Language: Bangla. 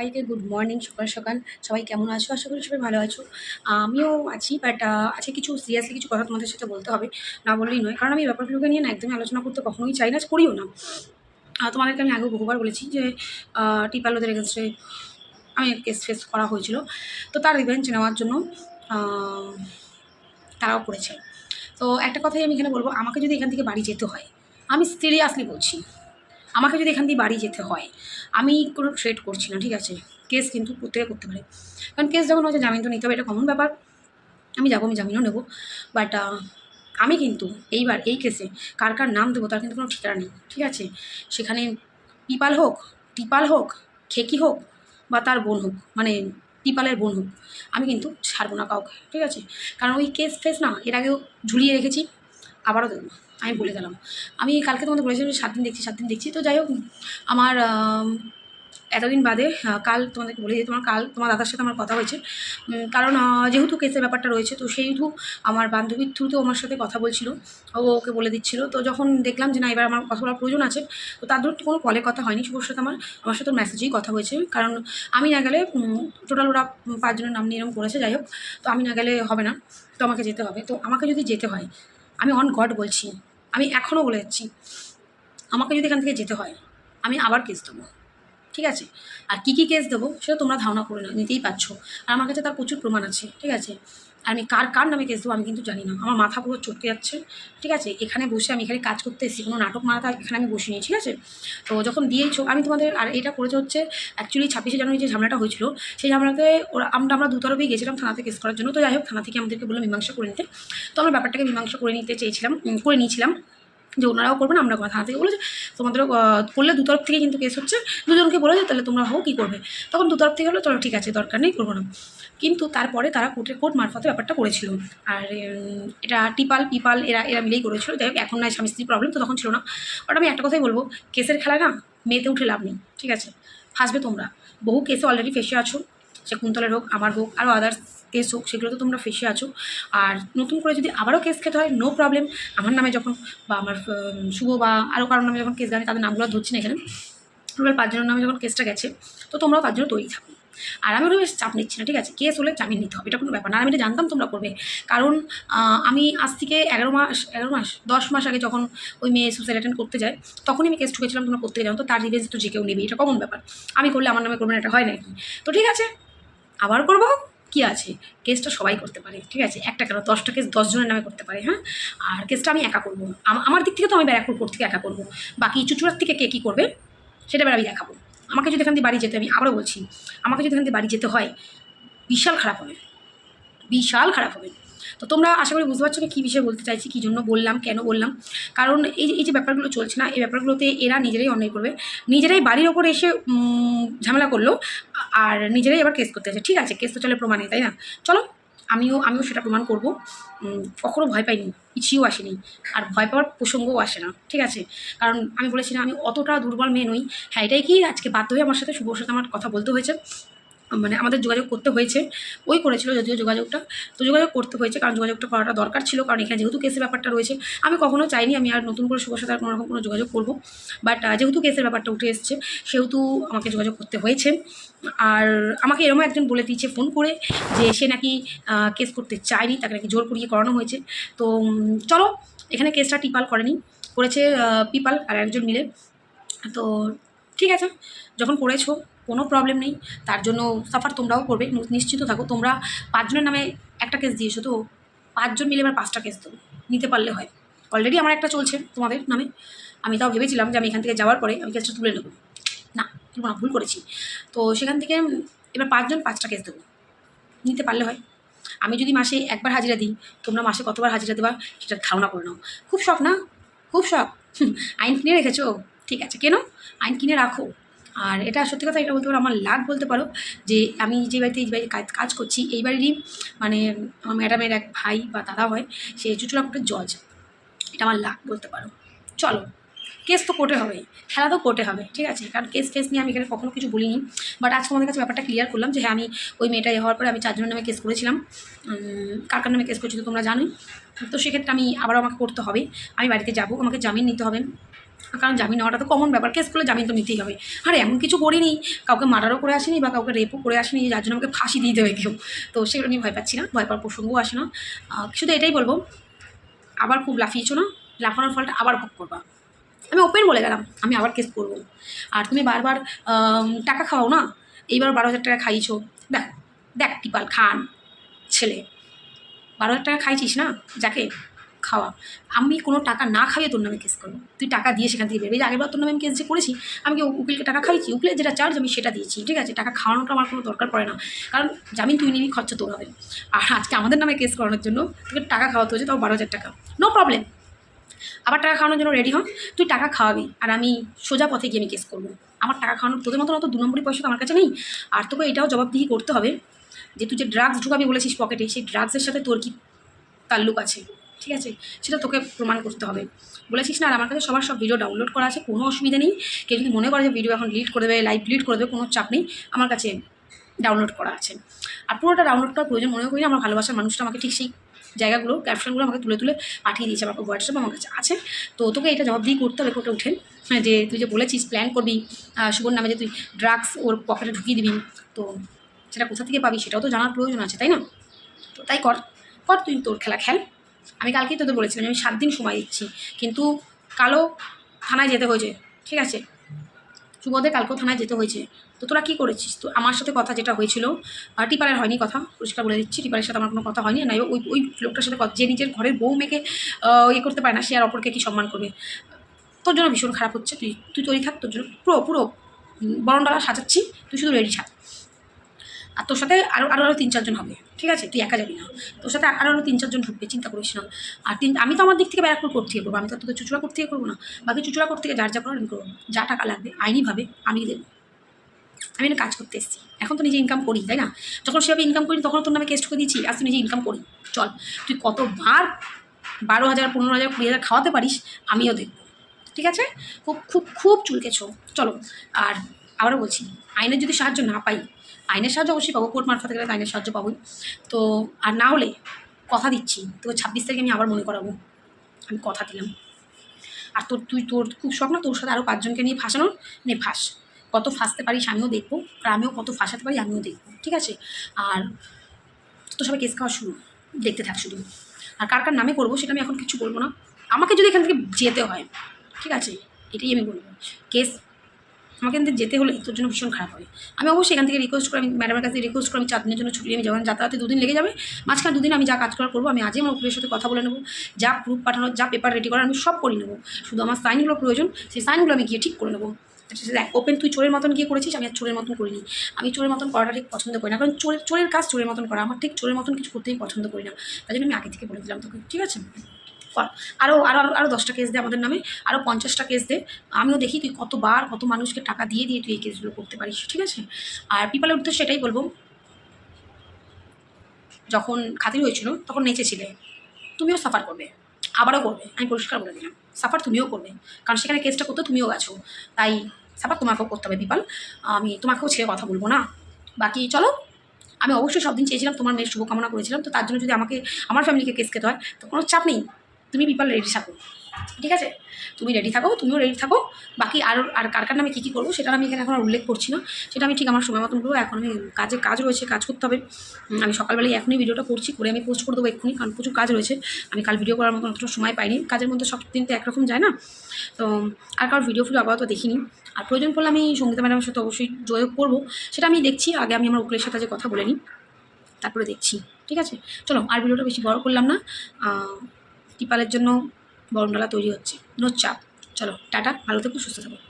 সবাইকে গুড মর্নিং সকাল সকাল। সবাই কেমন আছো? আশা করি সবাই ভালো আছো। আমিও আছি বাট আজকে কিছু সিরিয়াসলি কিছু কথা তোমাদের সাথে বলতে হবে, না বললেই নয়। কারণ আমি ব্যাপারগুলোকে নিয়ে না একদমই আলোচনা করতে কখনোই চাই না করিও না। তোমাদেরকে আমি আগেও বহুবার বলেছি যে টিপালোদের এগেনস্টে আমি কেস ফেস করা হয়েছিল। তো তার রিভেঞ্জ নেওয়ার জন্য তারাও করেছে। তো একটা কথাই আমি এখানে বলব, আমাকে যদি এখান থেকে বাড়ি যেতে হয়, আমি সিরিয়াসলি বলছি। আমাকে যদি এখান দিয়ে বাড়ি যেতে হয়, আমি কোনো ট্রেড করছি না, ঠিক আছে? কেস কিন্তু প্রত্যেকে করতে পারে। কারণ কেস যখন হচ্ছে জামিন তো নিতে হবে, এটা কমন ব্যাপার। আমি যাব, আমি জামিনও নেব। বাট আমি কিন্তু এইবার এই কেসে কার কার নাম দেবো, তার কিন্তু কোনো ঠিকানা নেই, ঠিক আছে? সেখানে পিপাল হোক, টিপাল হোক, খেকি হোক, বা তার বোন হোক মানে পিপালের বোন হোক, আমি কিন্তু ছাড়বো না কাউকে, ঠিক আছে? কারণ ওই কেস ফেস না, এর আগেও ঝুলিয়ে রেখেছি। আবারও আমি বলে দিলাম আমি কালকে তোমাদের বলেছিলাম যে সাত দিন দেখছি সাত দিন দেখছি। তো যাই হোক আমার আম, এতদিন বাদে কাল তোমাদেরকে বলে দিই তোমার কাল তোমার দাদার সাথে আমার কথা হয়েছে। কারণ যেহেতু কেসের ব্যাপারটা রয়েছে তো সেহেতু আমার বান্ধবীর থ্রুতেও আমার সাথে কথা বলছিল। ও ওকে বলে দিচ্ছিল। তো যখন দেখলাম যে না এবার আমার কথা বলার প্রয়োজন আছে তো তার ধরো কোনো কলে কথা হয়নি। শুভর সাথে আমার আমার সাথে মেসেজেই কথা হয়েছে। কারণ আমি না গেলে টোটাল ওরা পাঁচজনের নাম নিয়ে এরকম করেছে যাই হোক। তো আমি না গেলে হবে না। তো আমাকে যেতে হবে। তো আমাকে যদি যেতে হয় আমি অন গড বলছি, আমি এখনও বলে যাচ্ছি, আমাকে যদি এখান থেকে যেতে হয়, আমি আবার কেস দেবো। ঠিক আছে? আর কী কী কেস দেবো সেটা তোমরা ধারণা করে নিতেই পারছ। আর আমার কাছে তার প্রচুর প্রমাণ আছে, ঠিক আছে? আর আমি কার কার নামে কেস দেবো আমি কিন্তু জানি না। আমার মাথা পুরো চটকে যাচ্ছে, ঠিক আছে? এখানে বসে আমি এখানে কাজ করতে এসেছি, কোনো নাটক মারাটা এখানে আমি বসিনি, ঠিক আছে? তো যখন দিয়েছ আমি তোমাদের, আর এটা করেছে হচ্ছে অ্যাকচুয়ালি ছাব্বিশে জানুয়ারি যে ঝামেলাটা হয়েছিল, সেই ঝামেলাতে ওরা, আমরা আমরা দুতরফেই গেছিলাম থানাতে কেস করার জন্য। তো যাই হোক, থানা থেকে আমাদেরকে বলল, মীমাংসা করে নিতে। তো আমরা ব্যাপারটাকে মীমাংসা করে নিতে চেয়েছিলাম করে নিয়েছিলাম। যে ওনারাও করবেন, আমরা। থানা থেকে বলেছে। তোমাদেরও করলে দু তরফ থেকে কিন্তু কেস হচ্ছে। দুজনকে বলেছে, তাহলে তোমরা হও, কী করবে? তখন দু তরফ থেকে হলো চলো, ঠিক আছে, দরকার নেই, করব না। কিন্তু তারপরে তারা কোর্টের কোর্ট মারফতে ব্যাপারটা করেছিল। আর এটা টিপাল, পিপাল, এরা এরা মিলেই করেছিল। যাই হোক, এখন নাই স্বামী স্ত্রীর প্রবলেম তো তখন ছিল না। বাট আমি একটা কথাই বলব, কেসের খেলা না, মেয়েতে উঠে লাভ নেই, ঠিক আছে? ফাঁসবে তোমরা। বহু কেসে অলরেডি ফেসে আছো, সে কুন্তলের হোক, আমার হোক আরও আদার্স কেস হোক সেগুলো তো তোমরা ফেসে আছো। আর নতুন করে যদি আবারও কেস খেতে হয় নো প্রবলেম আমার নামে যখন বা আমার শুভ বা আরও কারোর নামে যখন কেস গেছে তাদের নামগুলো ধরছি না এখানে। টোটাল পাঁচজনের নামে যখন কেসটা গেছে, তো তোমরাও তার জন্য তৈরি থাকো। আর আমি বেশ চাপ নিচ্ছি না, ঠিক আছে? কেস হলে জামিন নিতে হবে, এটা কোনো ব্যাপার না। আমি এটা জানতাম তোমরা করবে। কারণ আমি আজ থেকে এগারো মাস এগারো মাস, দশ মাস আগে যখন ওই মেয়ে সুসাইড অ্যাটেন্ড করতে যায়, তখনই আমি কেস ঠুকেছিলাম তোমরা করতে যাও তো তার রিভেঞ্জ তো যে কেউ নেবে এটা কমন ব্যাপার। আমি করলে আমার নামে করবেন এটা হয় নাকি? তো ঠিক আছে, আবার করব। কি আছে? কেসটা সবাই করতে পারে, ঠিক আছে? একটা কেন? দশটা কেস দশজনের নামে করতে পারে হ্যাঁ? আর কেসটা আমি একা করব। আমার দিক থেকে তো আমি ব্যারাকপুর কোর্ট থেকে একা করব। বাকি চুচুড়ার থেকে কে কী করবে, সেটা এবার আমি দেখাবো। আমাকে যদি এখান থেকে বাড়ি যেতে, আমি আবারও বলছি, আমাকে যদি এখান থেকে বাড়ি যেতে হয়, বিশাল খারাপ হবে। বিশাল খারাপ হবে। তো তোমরা আশা করি বুঝতে পারছ কী বিষয়ে বলতে চাইছি, কী জন্য বললাম, কেন বললাম। কারণ এই এই যে ব্যাপারগুলো চলছে না, এই ব্যাপারগুলোতে এরা নিজেরাই অন্যায় করবে। নিজেরাই বাড়ির ওপর এসে ঝামেলা করল, আর নিজেরাই আবার কেস করতে আছে ঠিক আছে কেস তো চলে প্রমাণে তাই না? চলো, আমিও আমিও সেটা প্রমাণ করব। কখনো ভয় পাইনি পিছিয়েও আসেনি। আর ভয় পাওয়ার প্রসঙ্গও আসে না, ঠিক আছে? কারণ আমি বলেছিলাম আমি অতটা দুর্বল মেয়ে নই। হ্যাঁ এটাই কি আজকে বাধ্য হয়ে আমার সাথে শুভর সাথে আমার কথা বলতে হয়েছে। মানে আমাদের যোগাযোগ করতে হয়েছে। ওই করেছিল যদিও যোগাযোগটা। তো যোগাযোগ করতে হয়েছে কারণ যোগাযোগটা করাটা দরকার ছিল কারণ এখানে যেহেতু কেসের ব্যাপারটা রয়েছে। আমি কখনো চাইনি আমি আর নতুন করে শুভর সাথে আর কোনো রকম কোনো যোগাযোগ করব। বাট যেহেতু কেসের ব্যাপারটা উঠে এসছে, সেহেতু আমাকে যোগাযোগ করতে হয়েছে। আর আমাকে এরকম একজন বলে দিয়েছে ফোন করে যে সে নাকি কেস করতে চায়নি, তাকে নাকি জোর করিয়ে করানো হয়েছে। তো চলো, এখানে কেসটা টিপাল করেনি। করেছে পিপাল আর একজন মিলে। তো, ঠিক আছে, যখন করেছ কোনো প্রবলেম নেই। তার জন্য সাফার তোমরাও করবে। নিশ্চিত থাকো। তোমরা পাঁচজনের নামে একটা কেস দিয়েছ তো? পাঁচজন মিলে এবার পাঁচটা কেস দেবো। নিতে পারলে হয়। অলরেডি আমার একটা চলছে তোমাদের নামে। আমি তাও ভেবেছিলাম যে আমি এখান থেকে যাওয়ার পরে আমি কেসটা তুলে নেব। না না, ভুল করেছি। তো সেখান থেকে এবার পাঁচজন পাঁচটা কেস দেবো। নিতে পারলে হয়। আমি যদি মাসে একবার হাজিরা দিই, তোমরা মাসে কতবার হাজিরা দেবা সেটা ধারণা করে নাও। খুব শখ না? খুব শখ। আইন কিনে রেখেছো? ঠিক আছে। কেন? আইন কিনে রাখো। আর এটা সত্যি কথা, এটা বলতে পারো, আমার লাভ বলতে পারো, যে আমি যে বাড়িতে, এই বাড়ি কাজ করছি, এই বাড়িরই মানে আমার ম্যাডামের এক ভাই বা দাদা হয়, সে চুচুড়া একটা জজ। এটা আমার লাভ বলতে পারো। চলো কেস তো কোর্টে হবেই, খেলা তো কোর্টে হবে, ঠিক আছে? কারণ কেস ফেস নিয়ে আমি এখানে কখনো কিছু বলিনি। বাট আজকে আমাদের কাছে ব্যাপারটা ক্লিয়ার করলাম যে হ্যাঁ আমি ওই মেয়েটা হওয়ার পরে আমি চারজনের নামে কেস করেছিলাম। কার কার নামে কেস করেছি তো তোমরা জানোই। তো সেক্ষেত্রে আমি আবারও আমাকে করতে হবে। আমি বাড়িতে যাব, আমাকে জামিন নিতে হবে। কারণ জামিন নেওয়াটা তো কমন ব্যাপার, কেস করলে জামিন তো নিতেই হবে। আর, এমন কিছু করিনি, কাউকে মার্ডারও করে আসেনি বা কাউকে রেপও করে আসেনি যার জন্য আমাকে ফাঁসি দিয়ে দেবে কেউ। তো সেগুলো নিয়ে ভয় পাচ্ছি না, ভয় পাওয়ার প্রসঙ্গও আসে না। শুধু এটাই বলব, আবার খুব লাফিয়েছো না, লাফানোর ফলটা আবার ভোগ করবা। আমি ওপেন বলে গেলাম, আমি আবার কেস করব। আর তুমি বারবার টাকা খাওয়াও না? এইবার বারো হাজার টাকা খাইয়েছো দেখ দেখ টিপাল খান, ছেলে। বারো হাজার টাকা খাইছিস না? যাকে খাওয়া। আমি কোনো টাকা না খাইয়ে তোর নামে কেস করব। তুই টাকা দিয়ে সেখান থেকে বেরোবে। আগেরবার তোর নামে আমি কেস যে করেছি, আমি কি উকিলকে টাকা খাইছি উকিলের যেটা চার্জ আমি সেটা দিয়েছি, ঠিক আছে? টাকা খাওয়ানোটা আমার কোনো দরকার পড়ে না। কারণ জামিন তুই নিবি, খরচা তোর হবে। আর আজকে আমাদের নামে কেস করানোর জন্য, তোকে টাকা খাওয়াতে হচ্ছে তাও বারো হাজার টাকা। নো প্রবলেম আবার টাকা খাওয়ানোর জন্য রেডি হন তুই টাকা খাওয়াবি। আর আমি সোজা পথে গিয়ে আমি কেস করব। আমার টাকা খাওয়ানোর তোদের মতো অত দু নম্বরই পয়সা তো আমার কাছে নেই। আর তোকে এটাও জবাবদিহি করতে হবে যে তুই যে ড্রাগস ঢুকাবি বলেছিস পকেটে সেই ড্রাগসের সাথে তোর কি তাল্লুক আছে? ঠিক আছে? সেটা তোকে প্রমাণ করতে হবে। বলেছিস না, আর আমার কাছে সবার সব ভিডিও ডাউনলোড করা আছে, কোনো অসুবিধা নেই। কেউ যদি মনে করে যে ভিডিও এখন ডিলিট করে দেবে লাইভ ডিলিট করে দেবে, কোনো চাপ নেই। আমার কাছে ডাউনলোড করা আছে। আর পুরোটা ডাউনলোড করার প্রয়োজন মনে করি আমার ভালোবাসার মানুষটা আমাকে ঠিক সেই জায়গাগুলো ক্যাপশনগুলো আমাকে তুলে তুলে পাঠিয়ে দিয়েছে আমার হোয়াটসঅ্যাপ আমার কাছে আছে। তো তোকে এটা জবাবদিহি করতে হবে কোর্টে উঠে। হ্যাঁ, যে তুই যে বলেছিস প্ল্যান করবি শুভর নামে যে তুই ড্রাগস ওর পকেটে ঢুকিয়ে দিবি তো সেটা কোথা থেকে পাবি সেটাও তো জানার প্রয়োজন আছে তাই না? তো তাই কর কর তুই তোর খেলা খেল। আমি কালকেই তোদের বলেছিলাম আমি সাত দিন সময় দিচ্ছি কিন্তু কালো থানায় যেতে হয়েছে ঠিক আছে? শুভদের কালকেও থানায় যেতে হয়েছে। তো তোরা কী করেছিস? তো আমার সাথে কথা যেটা হয়েছিল টিপারের হয়নি কথা, পরিষ্কার বলে দিচ্ছি, টিপারের সাথে আমার কোনো কথা হয়নি না ওই ওই লোকটার সাথে কথা- যে নিজের ঘরের বউ মেয়েকে ইয়ে করতে পারে না, সে আর অপরকে কী সম্মান করবে? তোর জন্য ভীষণ খারাপ হচ্ছে, তুই তুই তৈরি থাক, তোর জন্য, পুরো পুরো বরণডালা সাজাচ্ছি, তুই শুধু রেডি থাক। আর তোর সাথে আরও আরও আরও তিন চারজন হবে, ঠিক আছে? তুই একা যাবি না। তোর সাথে আরও আরও তিন চারজন ঢুকবে, চিন্তা করিস না। আর তিন, আমি তো আমার দিক থেকে ব্যারাকপুর করতে করব, আমি তো তোদের চুচুড়া করতে করব না। বাকি চুচুড়া করতে গিয়ে যার যা করার আমি করব যা টাকা লাগবে আইনিভাবে আমি দেবো। আমি না কাজ করতে এসেছি। এখন তো নিজে ইনকাম করি, তাই না? যখন সেভাবে ইনকাম করি তখন তোর নামে কেস ঠুকে দিয়েছি, আজ তুই নিজে ইনকাম করি। চল, তুই কতবার বারো হাজার, পনেরো হাজার, কুড়ি হাজার খাওয়াতে পারিস, আমিও দেখব। ঠিক আছে? খুব খুব খুব চুলকেছো। চলো, আর আবারও বলছি, আইনের যদি সাহায্য না পাই, আইনের সাহায্য অবশ্যই পাবো, কোর্ট মারফত গেলে তো আইনের সাহায্য পাবোই। তো আর না হলে কথা দিচ্ছি, তোকে ছাব্বিশ তারিখে আমি আবার মনে করাবো। আমি কথা দিলাম। আর তোর, তুই, তোর খুব শখ না তোর সাথে আরও পাঁচজনকে নিয়ে ফাঁসানোর? নে ফাঁস। কত ফাঁসতে পারিস আমিও দেখব আর আমিও কত ফাঁসাতে পারি আমিও দেখব, ঠিক আছে? আর তো সবাই কেস খাওয়া শুরু, দেখতে থাক শুধু। আর কার কার নামে করব সেটা আমি এখন কিছু বলব না। আমাকে যদি এখান থেকে যেতে হয়, ঠিক আছে? এটাই আমি বলব। কেস আমাকে কিন্তু যেতে হলে তোর জন্য ভীষণ খারাপ হবে। আমি অবশ্যই এখান থেকে রিকোয়েস্ট করে আমি ম্যাডামের কাছে রিকোয়েস্ট করে আমি চার দিনের জন্য ছুটি আমি যখন যাতায়াতে দুদিন লেগে যাবে। মাঝখানে দুদিন আমি যা কাজ করার করব, আমি আজই আমার উকিলের সাথে কথা বলে নেব। যা প্রুফ পাঠানোর যা পেপার রেডি করার আমি সব করে নেব। শুধু আমার সাইনগুলো প্রয়োজন, সেই সাইনগুলো আমি গিয়ে ঠিক করে নেব। দেখ ওপেন তুই চোরের মতন গিয়ে করেছিস, আমি আর চোরের মতন করিনি। আমি চোরের মতন করাটা ঠিক পছন্দ করি না। কারণ চোরের চোরের কাজ চোরের মতন করা। আমার ঠিক চোরের মতন কিছু করতেই পছন্দ করি না। তাই জন্য আমি আগে থেকে বলে দিলাম তোকে। ঠিক আছে? কর আরও আরও আরও আরও দশটা কেস দে আমাদের নামে আরও পঞ্চাশটা কেস দে। আমিও দেখি তুই কতবার কত মানুষকে টাকা দিয়ে দিয়ে তুই এই কেসগুলো করতে পারিস, ঠিক আছে? আর পিপালের উদ্দেশ্যে সেটাই বলব। যখন খাতির হয়েছিল, তখন নেচেছিলে। তুমিও সাফার করবে। আবারও করবে। আমি পরিষ্কার বলে দিলাম। সাফার তুমিও করবে। কারণ সেখানে কেসটা করতে তুমিও গেছো। তাই সাফার তোমাকেও করতে হবে বিপাল আমি তোমাকেও ছেড়ে কথা বলব না। বাকি চলো। আমি অবশ্যই সব দিন চেয়েছিলাম তোমার মেয়ের শুভকামনা করেছিলাম। তো তার জন্য যদি আমাকে, আমার ফ্যামিলিকে কেস খেতে হয়, তো কোনো চাপ নেই। তুমি বিপাল রেডি থাকো, ঠিক আছে? তুমি রেডি থাকো, তুমিও রেডি থাকো। বাকি আর আর কার কার নামে কী কী করব সেটা আমি এখানে এখন উল্লেখ করছি না। সেটা আমি ঠিক আমার সময় মতন করব এখন আমি কাজে, কাজ রয়েছে, কাজ করতে হবে। আমি সকালবেলায় এখনই ভিডিওটা করছি, করে আমি পোস্ট করে দেবো এক্ষুনি, কারণ প্রচুর কাজ রয়েছে। আমি কাল ভিডিও করার মতো অতটা সময় পাইনি। কাজের মধ্যে সব দিন তো একরকম যায় না। তো আর কারোর ভিডিও ফিডিও আপাতত দেখিনি। আর প্রয়োজন পড়লে আমি সঙ্গীতা ম্যাডামের সাথে অবশ্যই যোগাযোগ করব। সেটা আমি দেখছি, আগে আমি আমার উকিলের সাথে যে কথা বলে নিই। তারপরে দেখছি, ঠিক আছে? চলো, আর ভিডিওটা বেশি বড় করলাম না। টিপালের জন্য বরণডালা তৈরি হচ্ছে। নো চাপ। চলো টাটা। ভালো থেকো সুস্থ থাকো।